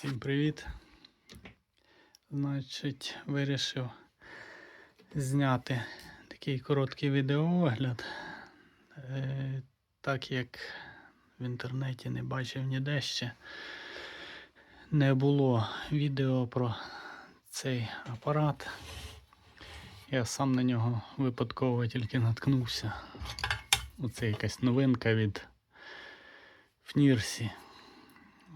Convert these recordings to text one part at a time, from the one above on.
Всім привіт. Значить, вирішив зняти такий короткий відеоогляд. Е, так як в інтернеті не бачив ніде ще не було відео про цей апарат. Я сам на нього випадково тільки наткнувся. Оце якась новинка від Фнірсі.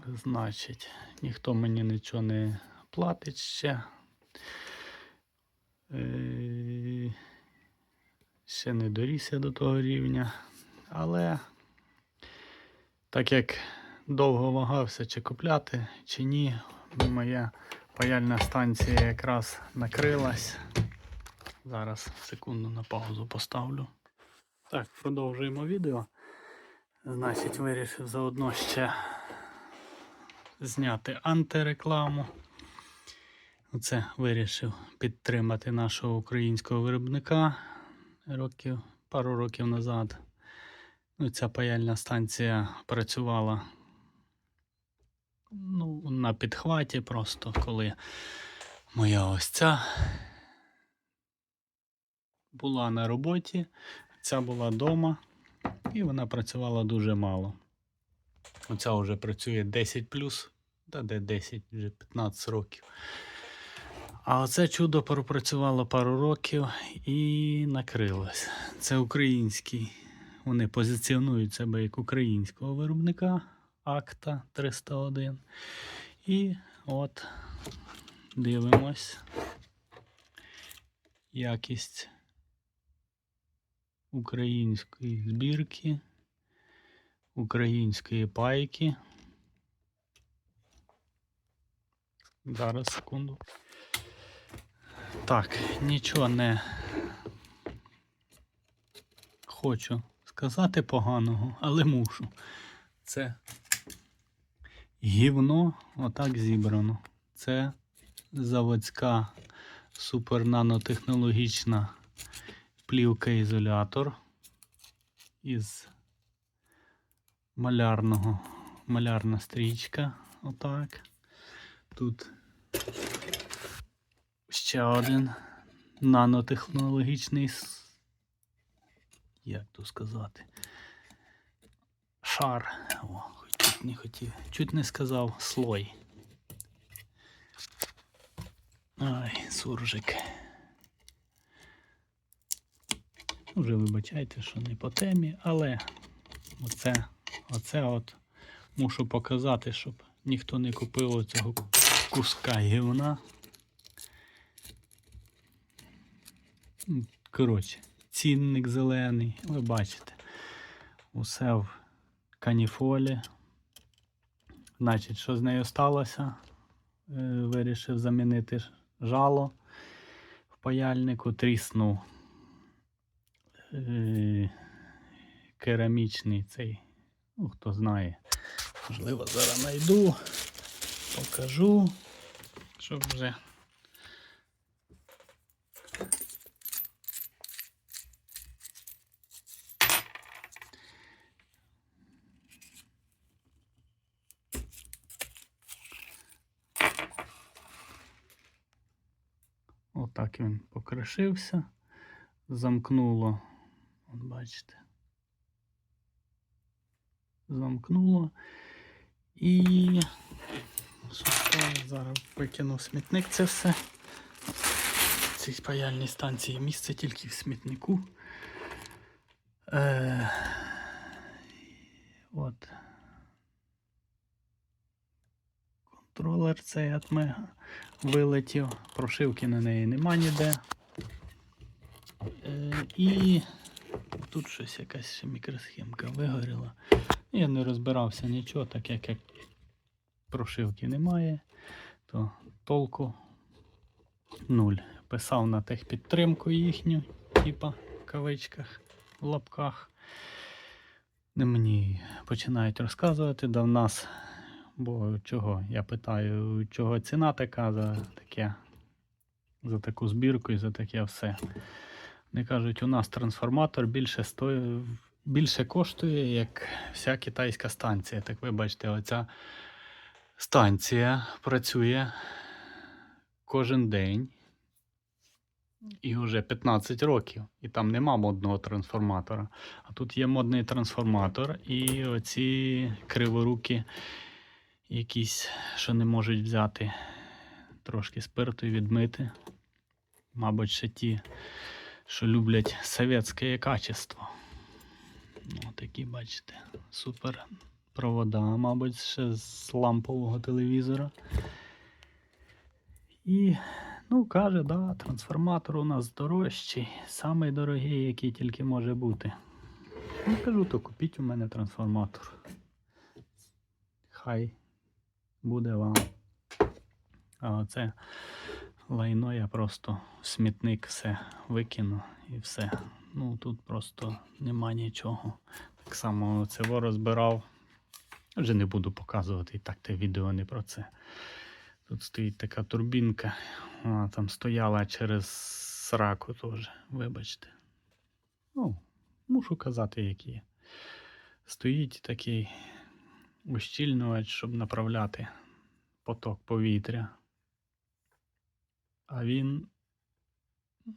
Значить, ніхто мені нічого не платить ще. Е, Ще не дорісся до того рівня. Але так як довго вагався, чи купляти, чи ні, моя паяльна станція якраз накрилась. Зараз секунду на паузу поставлю. Так, продовжуємо відео. Значить, вирішив заодно ще зняти антирекламу. Оце вирішив підтримати нашого українського виробника років, пару років назад. Ну, ця паяльна станція працювала ну, на підхваті просто, коли моя ось ця була на роботі, ця була вдома, і вона працювала дуже мало. Оця вже працює 10 та де 10, вже 15 років. А оце чудо пропрацювало пару років і накрилось. Це український. Вони позиціонують себе як українського виробника Акта 301. І от дивимось якість української збірки, української пайки. Зараз секунду. Так, нічого не хочу сказати поганого, але мушу. Це гівно отак зібрано. Це заводська супернанотехнологічна плівка-ізолятор із малярного, малярна стрічка. Отак. Тут ще один нанотехнологічний. Як то сказати? Шар. О, чуть не хотів, чуть не сказав слой. Ай, суржик. Вже вибачайте, що не по темі, але оце, оце от мушу показати, щоб ніхто не купив цього куска гівна. Коротше, цінник зелений, ви бачите. Усе в каніфолі. Значить, що з нею сталося? Е, Вирішив замінити жало в паяльнику, тріснув е, керамічний цей, ну хто знає. Можливо, зараз знайду, покажу, щоб вже. Отак він покришився, замкнуло, от бачите, замкнуло. І? Зараз викинув в смітник це все. В цій паяльній станції місце тільки в смітнику. Е, от. Контролер цей атмега вилетів, прошивки на неї нема ніде. Е, і тут щось якась мікросхемка вигоріла. Я не розбирався нічого, так як прошивки немає, то толку нуль. Писав на техпідтримку їхню, типа в кавичках, в лапках. Мені починають розказувати, да в нас, бо чого? Я питаю, чого ціна така за таке, за таку збірку і за таке все. Вони кажуть, у нас трансформатор більше стоїть, більше коштує, як вся китайська станція. Так ви бачите, оця Станція працює кожен день. І вже 15 років. І там нема модного трансформатора. А тут є модний трансформатор, і оці криворуки, якісь, що не можуть взяти трошки спирту і відмити. Мабуть, ще ті, що люблять совєтське качество. Ну, такі, бачите, супер провода, мабуть, ще з лампового телевізора. І, ну, каже, да, трансформатор у нас дорожчий, самий дорогий, який тільки може бути. Ну, кажу, то купіть у мене трансформатор. Хай буде вам. А оце лайно я просто в смітник все викину і все. Ну тут просто нема нічого. Так само це розбирав. Вже не буду показувати і так те відео не про це. Тут стоїть така турбінка. Вона там стояла через сраку теж, вибачте. Ну, мушу казати, які. є. Стоїть такий ущільнювач, щоб направляти поток повітря. А він,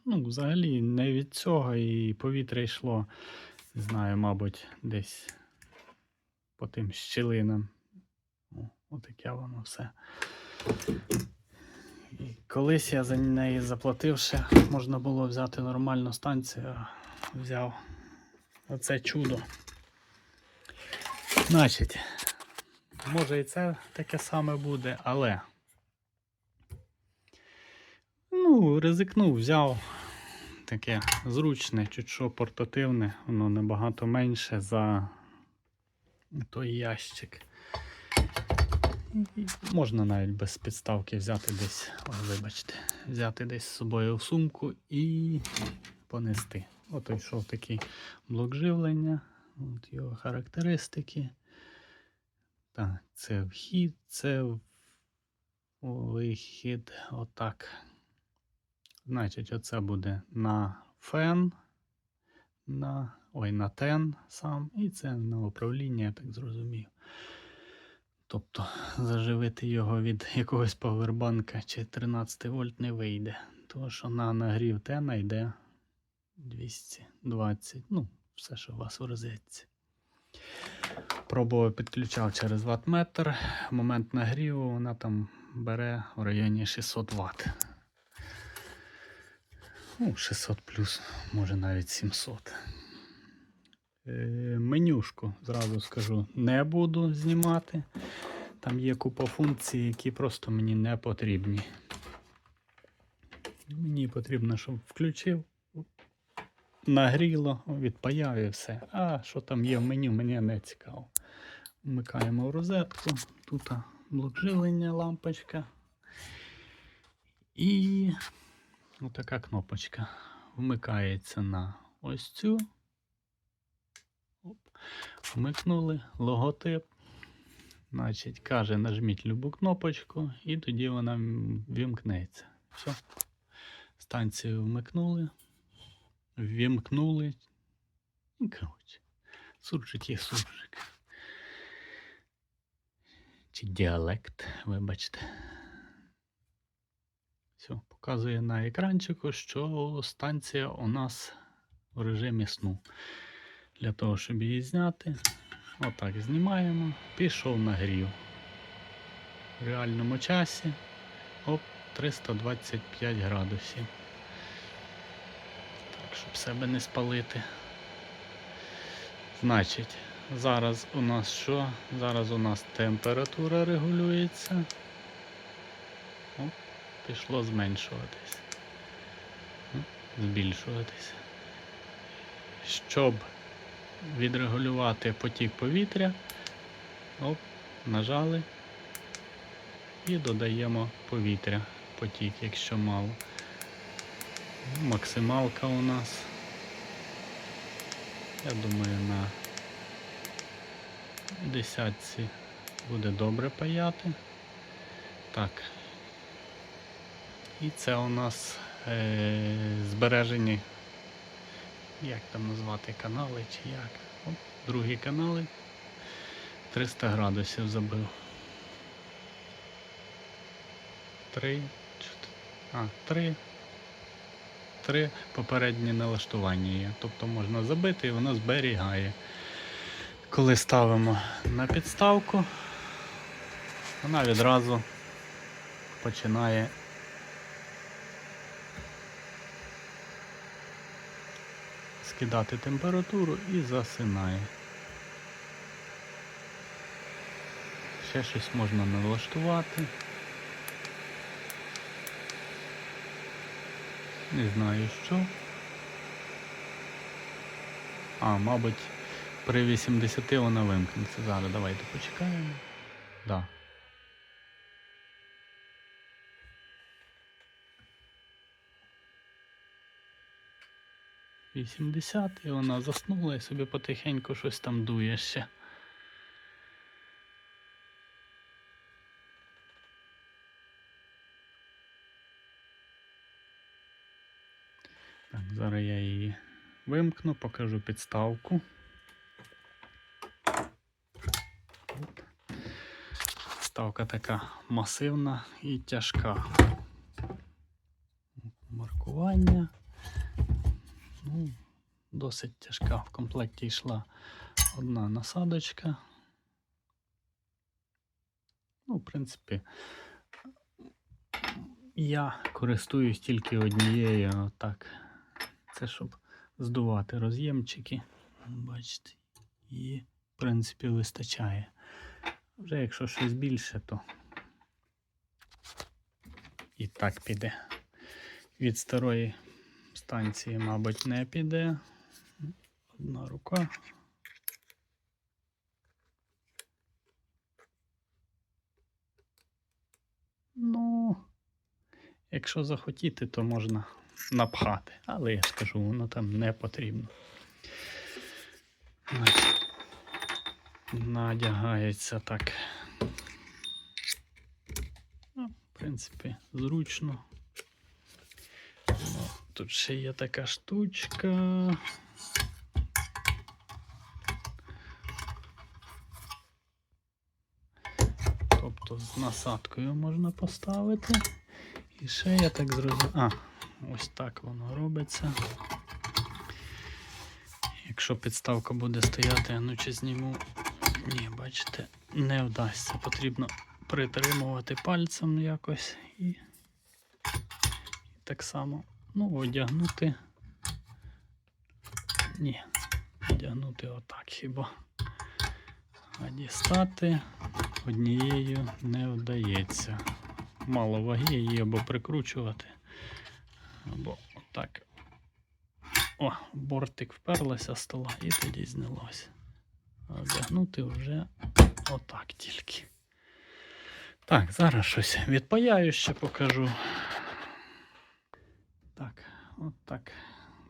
ну, взагалі, не від цього і повітря йшло, не знаю, мабуть, десь по тим щілинам. Отаке воно все. І колись я за неї заплатив ще, можна було взяти нормальну станцію, взяв оце чудо. Значить, може і це таке саме буде, але. Ну, ризикнув, взяв таке зручне, чуть що портативне, воно набагато менше за той ящик. Можна навіть без підставки взяти десь, ой, вибачте, взяти десь з собою в сумку і понести. От йшов такий блок живлення, от його характеристики. Так, це вхід, це вихід. Отак. Значить, оце буде на фен, на, ой, на тен сам, і це на управління, я так зрозумів. Тобто заживити його від якогось павербанка чи 13 вольт не вийде. Тому що на нагрів тена йде 220. Ну, все, що у вас вразиться. Пробував підключав через ваттметр. Момент нагріву вона там бере в районі 600 Вт. Ну, 600 плюс, може навіть 700. Е, менюшку, зразу скажу, не буду знімати. Там є купа функцій, які просто мені не потрібні. Мені потрібно, щоб включив, нагріло, відпаяв і все. А що там є в меню, мені не цікаво. Вмикаємо в розетку. Тут блок живлення, лампочка. І отака кнопочка. Вмикається на ось цю. Вмикнули логотип. Значить, каже, нажміть любу кнопочку, і тоді вона вімкнеться. Все. Станцію вмикнули. Вімкнули. Ну, коротше, суржик є суржик. Чи діалект, вибачте. Все, показує на екранчику, що станція у нас в режимі сну. Для того, щоб її зняти, отак знімаємо, пішов нагрів. В реальному часі оп, 325 градусів. Так, щоб себе не спалити. Значить, зараз у нас що? Зараз у нас температура регулюється. Оп, пішло зменшуватись. Збільшуватись. Щоб відрегулювати потік повітря, оп, нажали і додаємо повітря, потік, якщо мало. Максималка у нас. Я думаю, на десятці буде добре паяти. Так. І це у нас е- збережені, як там назвати, канали чи як. Оп, другі канали. 300 градусів забив. три, чотири. А, три. Три попередні налаштування є. Тобто можна забити і воно зберігає. Коли ставимо на підставку, вона відразу починає скидати температуру і засинає. Ще щось можна налаштувати. Не знаю що. А, мабуть, при 80 вона вимкнеться. Зараз давайте почекаємо. Да. Вісімдесят, і вона заснула і собі потихеньку щось там дує ще. Так, зараз я її вимкну, покажу підставку. Оп. Ставка така масивна і тяжка. Маркування. Досить тяжка. В комплекті йшла одна насадочка. Ну, в принципі, я користуюсь тільки однією, отак. Це щоб здувати роз'ємчики. Бачите, і в принципі вистачає. Вже якщо щось більше, то і так піде. Від старої станції, мабуть, не піде. Одна рука. Ну, якщо захотіти, то можна напхати. Але я ж кажу, воно там не потрібно. Надягається так. Ну, в принципі, зручно. Тут ще є така штучка. Тобто з насадкою можна поставити. І ще я так зрозумів. А, ось так воно робиться. Якщо підставка буде стояти, ну чи зніму. Ні, бачите, не вдасться. Потрібно притримувати пальцем якось і, і так само ну, одягнути. Ні, одягнути отак хіба. А дістати однією не вдається. Мало ваги її або прикручувати, або отак. О, бортик вперлася з стола і тоді знялося. Одягнути вже отак тільки. Так, зараз щось відпаяю ще покажу. Так, от так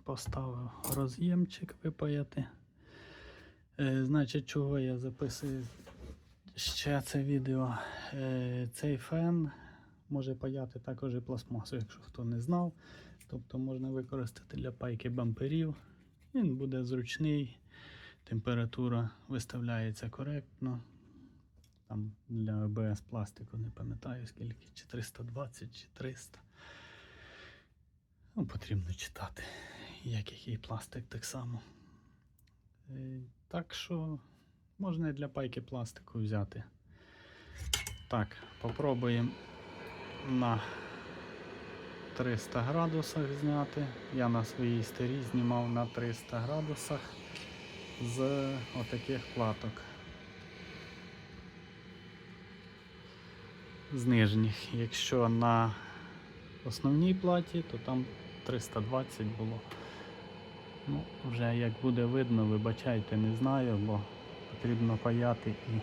поставив роз'ємчик випаяти. Е, значить, чого я записую ще це відео. Е, цей фен може паяти також і пластмасу, якщо хто не знав. Тобто можна використати для пайки бамперів. Він буде зручний, температура виставляється коректно. Там для ОБС пластику не пам'ятаю скільки, чи 320 чи 300. Ну, потрібно читати, як який пластик так само. Е, Так що можна і для пайки пластику взяти. Так, попробуємо на 300 градусах зняти. Я на своїй старій знімав на 300 градусах з отаких платок. З нижніх. Якщо на основній платі, то там 320 було. Ну, вже як буде видно, вибачайте, не знаю, бо потрібно паяти і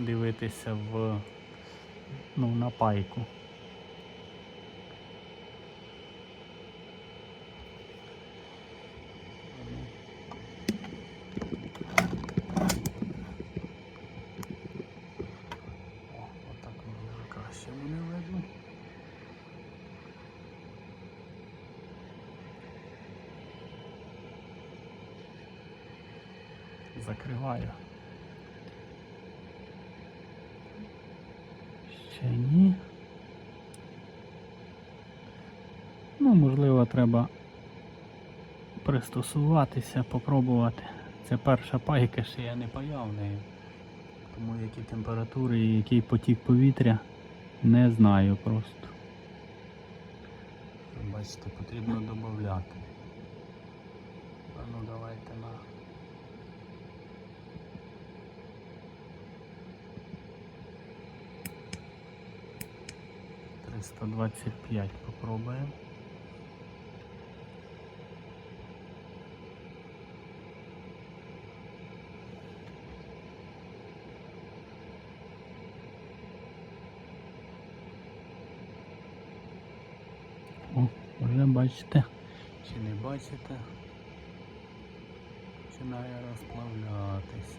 дивитися в ну, на пайку. О, отак воно вже краще мене видно. Закриваю. Ще ні. Ну, можливо, треба пристосуватися, попробувати. Це перша пайка, ще я не паяв нею. Тому які температури і який потік повітря не знаю просто. Бачите, потрібно додати. А ну давайте на. Триста двадцять п'ять попробуємо. О, вже бачите. Чи не бачите? Починає розплавлятись.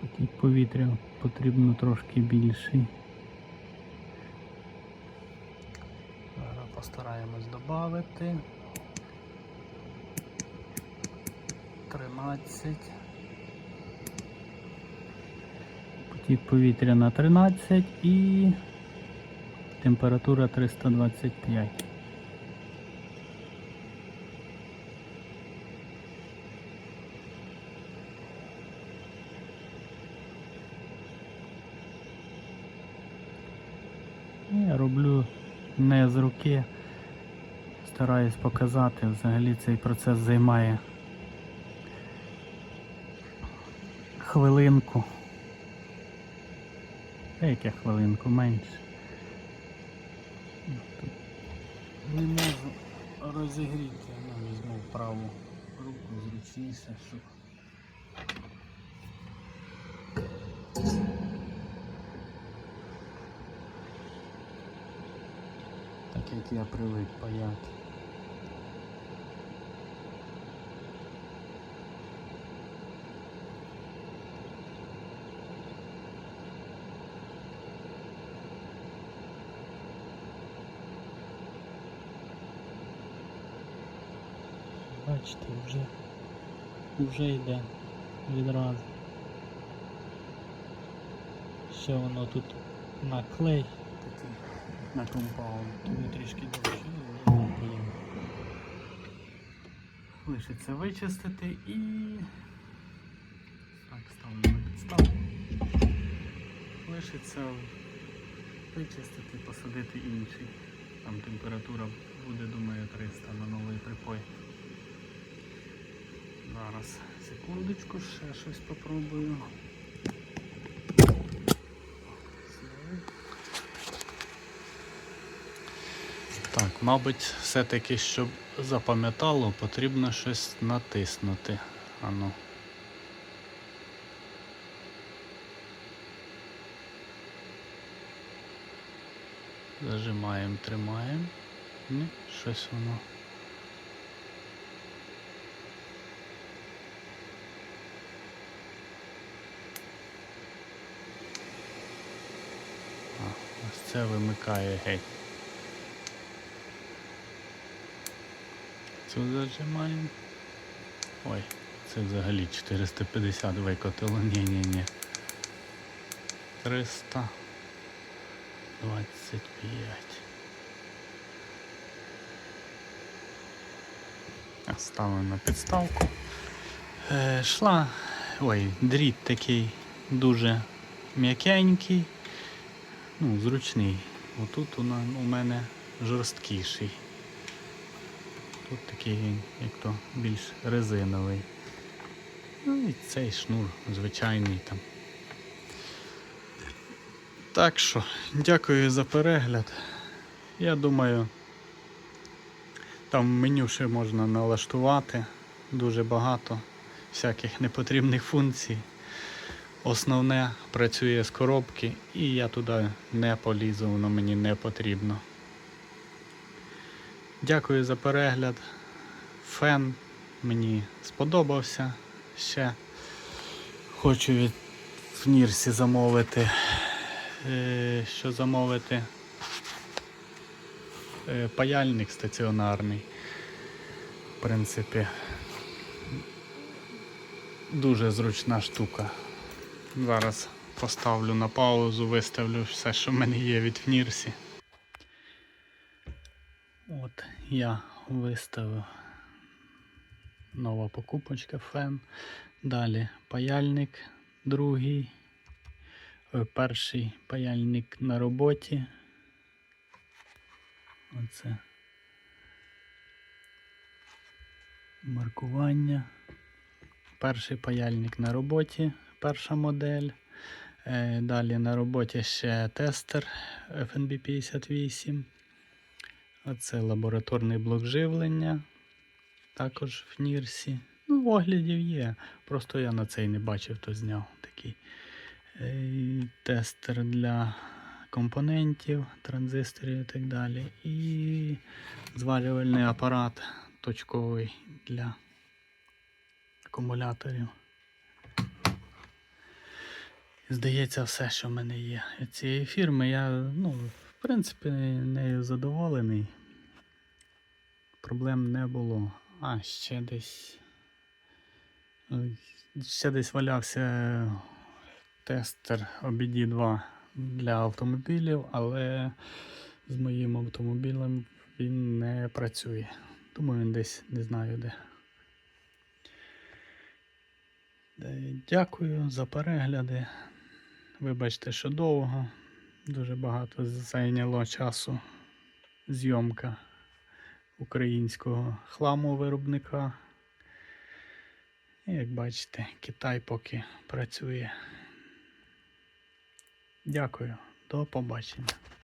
Потік повітря потрібно трошки. Зараз постараємось додати. 13. Потік повітря на 13 і температура 325. Я роблю не з руки. Стараюсь показати, взагалі цей процес займає хвилинку. Яке хвилинку менше. Не можу розігріти, ну візьму праву руку зручніше, щоб. Так як я привик паяти. Бачите, вже, вже йде відразу. Ще воно тут на клей такий, на компаунд, тому трішки довше поїм. Лишиться вичистити і так, ставлю на підставку. Лишиться вичистити, посадити інший. Там температура буде, думаю, 300 на новий припой. Зараз, секундочку, ще щось попробую. Так, мабуть, все-таки, щоб запам'ятало, потрібно щось натиснути. Ану. Зажимаємо, тримаємо. Ні, щось воно. А, це вимикає геть. Цю зажимаємо. Ой, це взагалі 450 викотило. Ні-ні-ні. 325. Ставимо на підставку. Е, шла. Ой, дріт такий дуже м'якенький. Ну, зручний. Отут у, мене жорсткіший. Тут такий як то більш резиновий. Ну і цей шнур звичайний там. Так що, дякую за перегляд. Я думаю, там меню ще можна налаштувати дуже багато всяких непотрібних функцій. Основне працює з коробки і я туди не полізу, воно мені не потрібно. Дякую за перегляд. Фен мені сподобався. Ще хочу від Нірсі замовити. Е, що замовити? Е, паяльник стаціонарний. В принципі, дуже зручна штука. Зараз поставлю на паузу, виставлю все, що в мене є від Фнірсі. От я виставив нова покупочка фен. Далі паяльник другий. Перший паяльник на роботі. Оце. Маркування. Перший паяльник на роботі, перша модель. Е, Далі на роботі ще тестер FNB 58. Оце лабораторний блок живлення. Також в Нірсі. Ну, оглядів є. Просто я на цей не бачив, то зняв такий Е, тестер для компонентів, транзисторів і так далі. І зварювальний апарат точковий для акумуляторів. Здається, все, що в мене є. Від цієї фірми я, ну, в принципі, нею задоволений. Проблем не було. А, ще десь. Ще десь валявся тестер OBD2 для автомобілів, але з моїм автомобілем він не працює. Думаю, він десь не знаю де. Дякую за перегляди. Вибачте, що довго. Дуже багато зайняло часу зйомка українського хламу виробника. І як бачите, Китай поки працює. Дякую, до побачення.